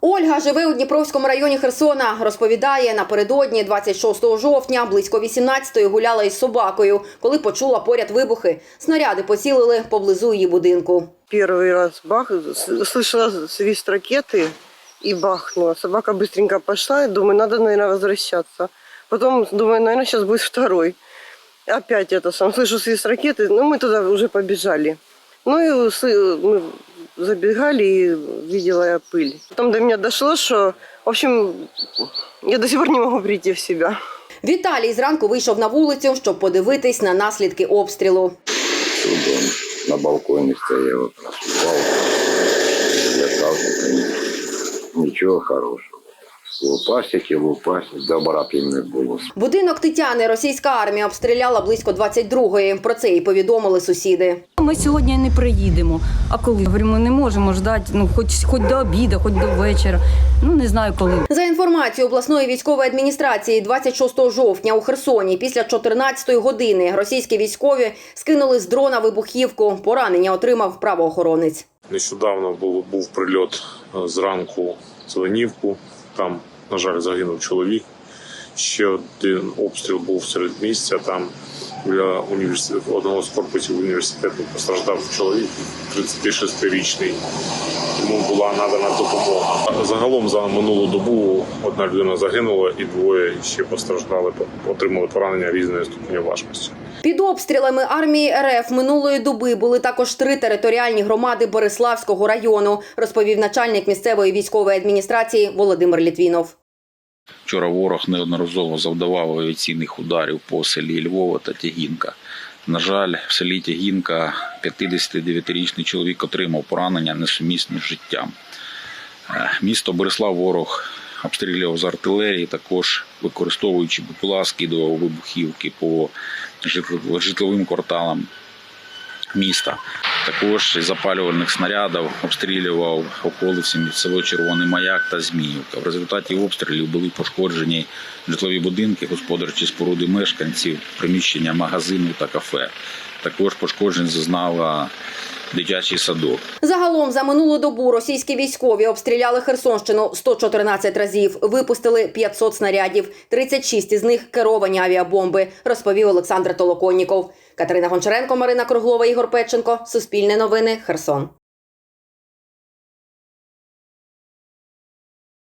Ольга живе у Дніпровському районі Херсона. Розповідає, напередодні 26 жовтня близько 18-ї гуляла із собакою, коли почула поряд вибухи. Снаряди поцілили поблизу її будинку. Первый раз бах, с- слышала свист ракеты и бахнула. Собака быстренько пошла, и думаю, надо, наверное, возвращаться. Потом думаю, наверное, сейчас будет второй. Опять это сам, слышу свист ракеты, ну мы туда уже побежали. Ну и сы- мы забегали и видела я пыль. Потом до меня дошло, что, в общем, я до сих пор не могу прийти в себя. Віталій зранку вийшов на вулицю, щоб подивитись на наслідки обстрілу. Чудом на балконі стояв, проспівав, лякався, нічого хорошого. Лупасики, лупасики, добра б їм не було. Будинок Тетяни російська армія обстріляла близько 22-ї. Про це і повідомили сусіди. Ми сьогодні не приїдемо. А коли говорю, ми не можемо ждати, ну хоч хоч до обіду, хоч до вечора. Ну не знаю коли. За інформацією обласної військової адміністрації, 26 жовтня у Херсоні після 14 години російські військові скинули з дрона вибухівку. Поранення отримав правоохоронець. Нещодавно був, був прильот е, зранку Зеленівку. Там, на жаль, загинув чоловік. Ще один обстріл був серед місця. Там біля університету одного з корпусів університету постраждав чоловік 36-річний. Йому була надана допомога. Загалом за минулу добу одна людина загинула і двоє ще постраждали, отримали поранення різної ступені важкості. Під обстрілами армії РФ минулої доби були також три територіальні громади Бориславського району, розповів начальник місцевої військової адміністрації Володимир Літвінов. Вчора ворог неодноразово завдавав авіаційних ударів по селі Львова та Тягінка. На жаль, в селі Тягінка 59-річний чоловік отримав поранення несумісне з життям. Е, Місто Борислав ворог обстрілював з артилерії, також використовуючи БПЛА, скидував вибухівки по житловим кварталам міста. Також із запалювальних снарядів обстрілював околиці село Червоний Маяк та Зміївка. В результаті обстрілів були пошкоджені житлові будинки, господарчі споруди мешканців, приміщення магазину та кафе. Також пошкоджень зазнала дитячий садок. Загалом за минулу добу російські військові обстріляли Херсонщину 114 разів, випустили 500 снарядів, 36 із них керовані авіабомби, розповів Олександр Толоконніков. Катерина Гончаренко, Марина Круглова, Ігор Печенко. Суспільне новини. Херсон.